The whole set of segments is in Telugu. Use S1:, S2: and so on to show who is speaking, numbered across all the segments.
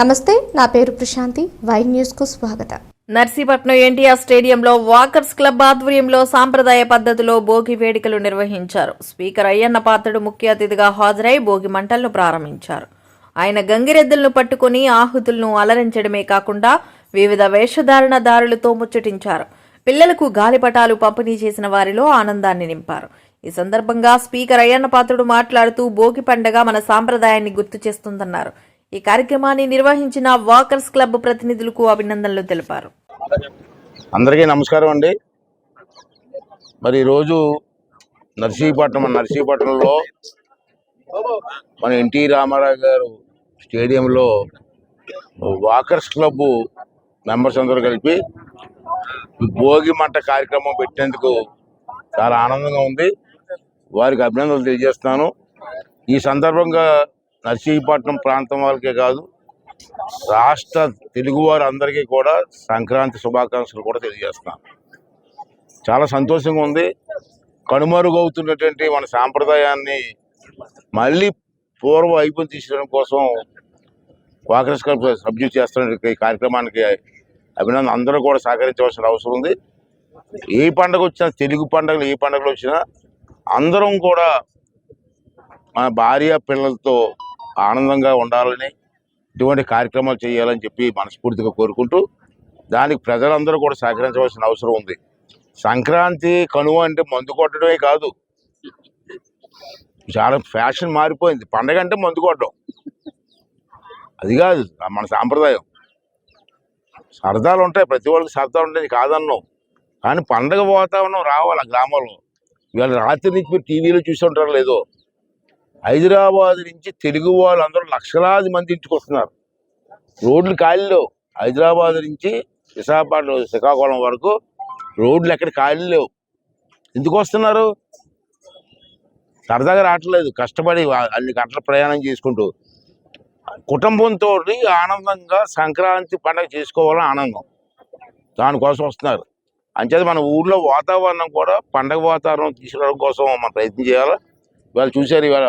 S1: నమస్తే నా పేరు ప్రశాంతి. వై న్యూస్కు స్వాగతం.
S2: నర్సీపట్నం ఎన్టీఆర్ స్టేడియంలో వాకర్స్ క్లబ్ ఆధ్వర్యంలో సాంప్రదాయ పద్ధతిలో భోగి వేడుకలు నిర్వహించారు. స్పీకర్ అయ్యన్న పాత్రుడు ముఖ్య అతిథిగా హాజరై భోగి మంటలను ప్రారంభించారు. ఆయన గంగిరెద్దులను పట్టుకుని ఆహుతులను అలరించడమే కాకుండా వివిధ వేషధారణదారులతో ముచ్చటించారు. పిల్లలకు గాలిపటాలు పంపిణీ చేసిన వారిలో ఆనందాన్ని నింపారు. ఈ సందర్భంగా స్పీకర్ అయ్యన్న పాత్రుడు మాట్లాడుతూ భోగి పండగ మన సాంప్రదాయాన్ని గుర్తు చేస్తుందన్నారు. ఈ కార్యక్రమాన్ని నిర్వహించిన వాకర్స్ క్లబ్ ప్రతినిధులకు అభినందనలు తెలిపారు.
S3: అందరికీ నమస్కారం అండి. మరి ఈరోజు నర్సీపట్నం నర్సీపట్నంలో మన ఎన్టీ రామారావు గారు స్టేడియంలో వాకర్స్ క్లబ్ మెంబర్స్ అందరూ కలిపి భోగి మంట కార్యక్రమం పెట్టినందుకు చాలా ఆనందంగా ఉంది. వారికి అభినందనలు తెలియజేస్తున్నాను. ఈ సందర్భంగా నర్సీపట్నం ప్రాంతం వాళ్ళకే కాదు రాష్ట్ర తెలుగువారు అందరికీ కూడా సంక్రాంతి శుభాకాంక్షలు కూడా తెలియజేస్తున్నాను. చాలా సంతోషంగా ఉంది. కనుమరుగవుతున్నటువంటి మన సాంప్రదాయాన్ని మళ్ళీ పూర్వ వైపు తీసుకోవడం కోసం కాంగ్రెస్ క్లబ్ సబ్జెక్ట్ చేస్తున్న ఈ కార్యక్రమానికి అభినందన అందరూ కూడా సహకరించవలసిన అవసరం ఉంది. ఏ పండగ వచ్చినా తెలుగు పండుగలు ఏ పండుగలు వచ్చినా అందరం కూడా మన భార్య పిల్లలతో ఆనందంగా ఉండాలని ఇటువంటి కార్యక్రమాలు చేయాలని చెప్పి మనస్ఫూర్తిగా కోరుకుంటూ దానికి ప్రజలందరూ కూడా సహకరించవలసిన అవసరం ఉంది. సంక్రాంతి కనువ అంటే మందు కొట్టడమే కాదు. చాలా ఫ్యాషన్ మారిపోయింది. పండగ అంటే మందు కొట్టడం. అది కాదు మన సాంప్రదాయం. సరదాలు ఉంటాయి ప్రతి వాళ్ళకి సరదాలు ఉంటాయి ఇది కాదన్నాం కానీ పండగ వాతావరణం రావాలి ఆ గ్రామంలో? ఇవాళ రాత్రి నుంచి మీరు టీవీలో చూసి ఉంటారో లేదో? హైదరాబాద్ నుంచి తెలుగు వాళ్ళు అందరూ లక్షలాది మంది ఇంటికి వస్తున్నారు రోడ్లు ఖాళీలో హైదరాబాద్ నుంచి విశాఖపట్నం శ్రీకాకుళం వరకు రోడ్లు ఎక్కడ ఖాళీ లేవు. ఎందుకు వస్తున్నారు సరదాగా రావట్లేదు. కష్టపడి అన్ని గంటల ప్రయాణం చేసుకుంటూ. కుటుంబంతో ఆనందంగా సంక్రాంతి పండగ చేసుకోవాలని ఆనందం. దానికోసం వస్తున్నారు. అంచేది మన ఊర్లో వాతావరణం కూడా పండగ వాతావరణం తీసుకురావడం కోసం మనం ప్రయత్నం చేయాలి? వాళ్ళు చూశారు ఇవాళ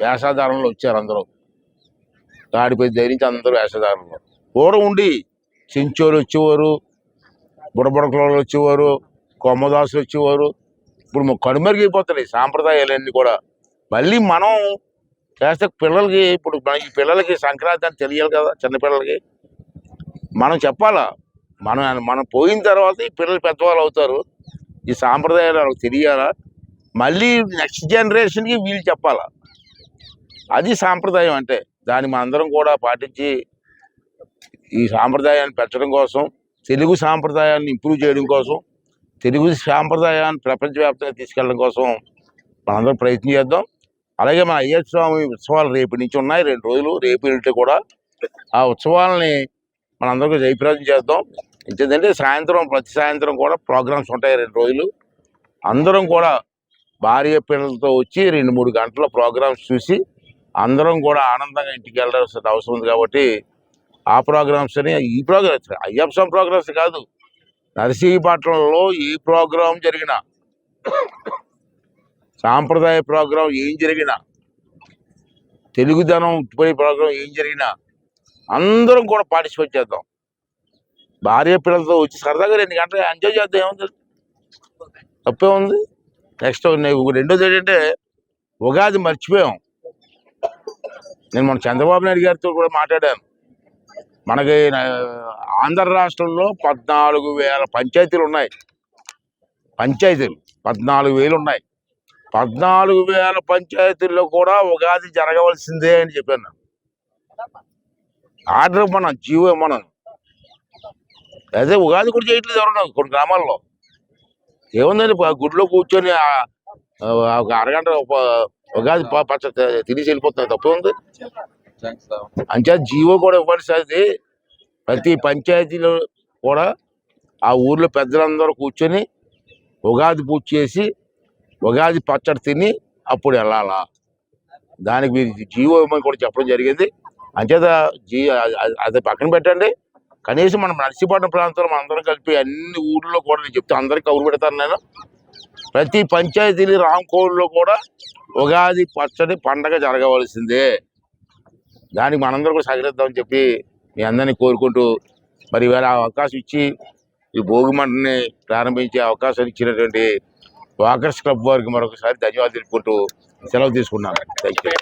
S3: వేషాధారంలో వచ్చారు అందరూ. తాడిపోయి ధరించి అందరూ వేషధారంలో పూర్వం ఉండి చెంచోలు వచ్చేవారు బుడబుడకలు వచ్చేవారు కొమ్మదాసులు వచ్చేవారు. ఇప్పుడు మొ- కనుమరుగైపోతున్నాయి సాంప్రదాయాలన్నీ కూడా. మళ్ళీ మనం చేస్తే పిల్లలకి ఇప్పుడు మన ఈ పిల్లలకి సంక్రాంతి అని తెలియాలి కదా చిన్నపిల్లలకి మనం చెప్పాలా మనం మనం పోయిన తర్వాత ఈ పిల్లలు పెద్దవాళ్ళు అవుతారు. ఈ సాంప్రదాయాలు వాళ్ళకి తెలియాలా? మళ్ళీ నెక్స్ట్ జనరేషన్కి వీళ్ళు చెప్పాలా? అది సాంప్రదాయం అంటే. దాన్ని మనందరం కూడా పాటించి ఈ సాంప్రదాయాన్ని పెంచడం కోసం తెలుగు సాంప్రదాయాన్ని ఇంప్రూవ్ చేయడం కోసం తెలుగు సాంప్రదాయాన్ని ప్రపంచవ్యాప్తంగా తీసుకెళ్ళడం కోసం మనందరం ప్రయత్నం చేద్దాం. అలాగే మన అయ్యప్ప స్వామి ఉత్సవాలు రేపు నుంచి ఉన్నాయి. రెండు రోజులు రేపు ఇంటి కూడా ఆ ఉత్సవాలని మనందరికీ జయప్రదం చేద్దాం. ఎందుకంటే సాయంత్రం ప్రతి సాయంత్రం కూడా ప్రోగ్రామ్స్ ఉంటాయి రెండు రోజులు. అందరం కూడా భార్య పిల్లలతో వచ్చి రెండు మూడు గంటల ప్రోగ్రామ్స్ చూసి అందరం కూడా ఆనందంగా ఇంటికి వెళ్ళాల్సిన అవసరం ఉంది కాబట్టి ఆ ప్రోగ్రామ్స్ అని ఈ ప్రోగ్రామ్స్ అయ్యప్ప ప్రోగ్రామ్స్ కాదు. నరసింహపట్నంలో ఈ ప్రోగ్రాం జరిగిన. సాంప్రదాయ ప్రోగ్రాం ఏం జరిగినా. తెలుగుదనం ఉట్టిపోయే ప్రోగ్రాం ఏం జరిగినా. అందరం కూడా పార్టిసిపేట్ చేద్దాం. భార్య పిల్లలతో వచ్చి సరదాగా రెండు గంటలు ఎంజాయ్ చేద్దాం ఏముంది? తప్పే ఉంది. నెక్స్ట్ రెండోది ఏంటంటే ఉగాది మర్చిపోయాం. నేను మన చంద్రబాబు నాయుడు గారితో కూడా మాట్లాడాను. మనకి ఆంధ్ర రాష్ట్రంలో పద్నాలుగు వేల పంచాయతీలు ఉన్నాయి. పంచాయతీలు పద్నాలుగు వేలు ఉన్నాయి. పద్నాలుగు వేల పంచాయతీల్లో కూడా ఉగాది జరగవలసిందే అని చెప్పాను ఆర్డర్ మనం జీవో మనం అదే ఉగాది కూడా చేయట్లేదు ఎవరన్నా కొన్ని గ్రామాల్లో. ఏముందండి గుడిలో కూర్చొని ఒక అరగంట ఉగాది పచ్చ తినేసి వెళ్ళిపోతుంది తప్పే ఉంది. అంచే జీవో కూడా ఇవ్వాల్సింది ప్రతి పంచాయతీలో కూడా ఆ ఊర్లో పెద్దలందరూ కూర్చొని ఉగాది పూజ చేసి ఉగాది పచ్చడి తిని అప్పుడు వెళ్ళాలా? దానికి మీరు జీవో ఇవ్వమని కూడా చెప్పడం జరిగింది. అంచేత జీ అది- పక్కన పెట్టండి. కనీసం మనం నర్సీపట్నం ప్రాంతంలో మనం అందరం కలిపి అన్ని ఊర్లో కూడా నేను చెప్తే అందరికి కౌరు పెడతాను నేను. ప్రతి పంచాయతీలు రాంకోడ్లో కూడా ఉగాది పచ్చడి పండగ జరగవలసిందే. దానికి మనందరం కూడా సహకరిద్దామని చెప్పి మీ అందరినీ కోరుకుంటూ మరి ఇవాళ అవకాశం ఇచ్చి ఈ భోగి మంటని ప్రారంభించే అవకాశం ఇచ్చినటువంటి వాకర్స్ క్లబ్ వారికి మరొకసారి ధన్యవాదాలు తెలుపుకుంటూ సెలవు తీసుకున్నాను థ్యాంక్ యూ